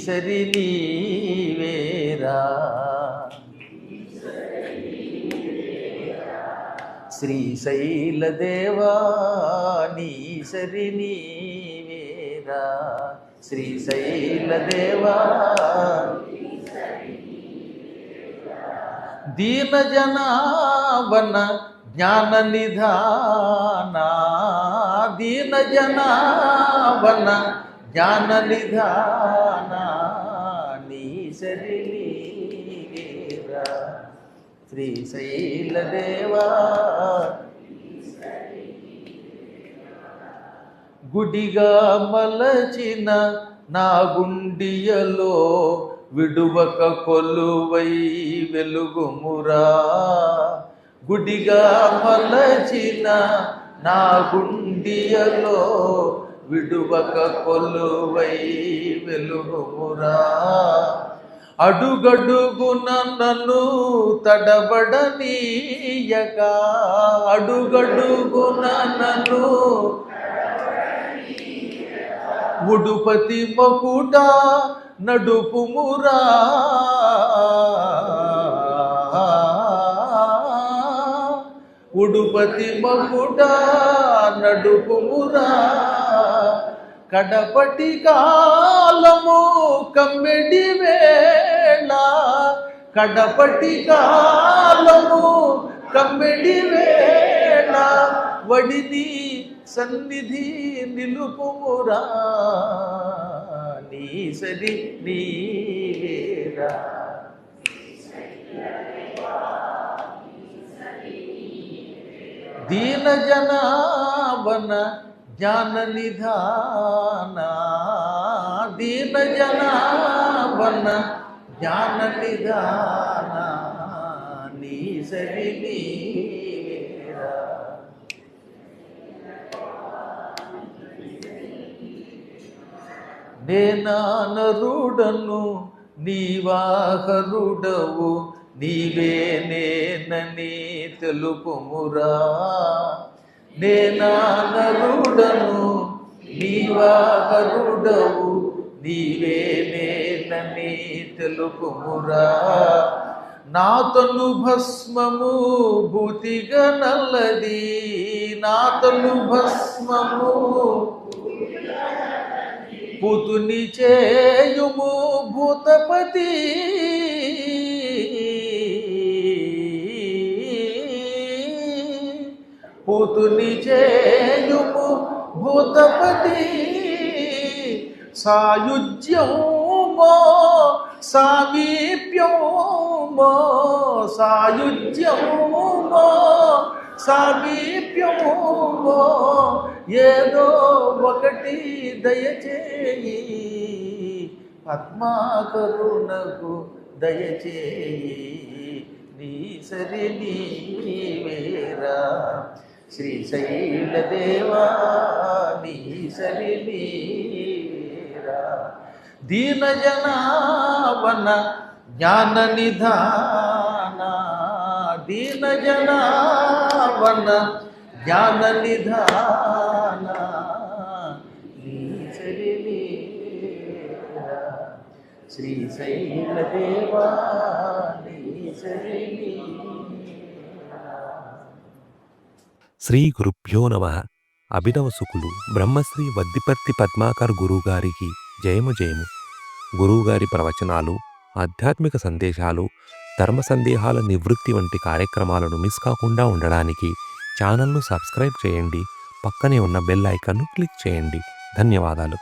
సరి నీవేరా శ్రీశైల దేవా నీ సరి నీవేరా శ్రీశైల దేవా దీన జనావన జ్ఞాన నిధాన దీన జనావన జ్ఞాన నిధాన శ్రీ సరి నీవేరా దేవా గుడిగా మలచిన నా గుండియలో విడువక కొలువై వెలుగుమురా. గుడిగా మలచిన నా గుండియలో విడువక కొలువై వెలుగుమురా. అడుగడుగున నన్ను తడబడనీయక అడుగడుగున నన్ను ఉడుపతి మకుట నడుపుమురా ఉడుపతి మకుట నడుపుమురా కడపటి కాలము కమ్మెడివే. వేళ కడపటి కాలము కమ్మిడి వేళ వడిని సన్నిధి నిలుపుమురా. నీ సరి నీవేరా దీన జనావన జ్ఞాన నిధాన. దీన జనావన జ్ఞాన నీ సరి నేనానరుడను నీవాహరుడవు నీవే నేనని తెలుపుమురా నేనానరుడను నీవాహరుడవు నీవే నేనని తెలుపుమురా. నాతను భస్మము భూతిగా నల్లది. నా తను భస్మము పుతుని చేయుము భూతపతి. పుతుని చేయుము భూతపతి. సాయుజ్యమో సామీప్యమో సాయుజ్యమో సామీప్యమో ఏదో ఒకటి దయచేయి పద్మాకరుణకు దయచేయి నీ సరి నీవేరా శ్రీశైల దేవా నీ సరి నీ దీన జనావన జ్ఞాన నిధాన దీన జనావన జ్ఞాన నిధాన. నీ సరి నీవేరా శ్రీ గురుభ్యో నమ. అభినవ సుకులు బ్రహ్మశ్రీ వద్దిపర్తి పద్మాకర్ గురువుగారికి జయము జయము. గురువుగారి ప్రవచనాలు ఆధ్యాత్మిక సందేశాలు ధర్మ సందేహాల నివృత్తి వంటి కార్యక్రమాలను మిస్ కాకుండా ఉండడానికి ఛానల్ను సబ్స్క్రైబ్ చేయండి. పక్కనే ఉన్న బెల్ ఐకాన్ను క్లిక్ చేయండి. ధన్యవాదాలు.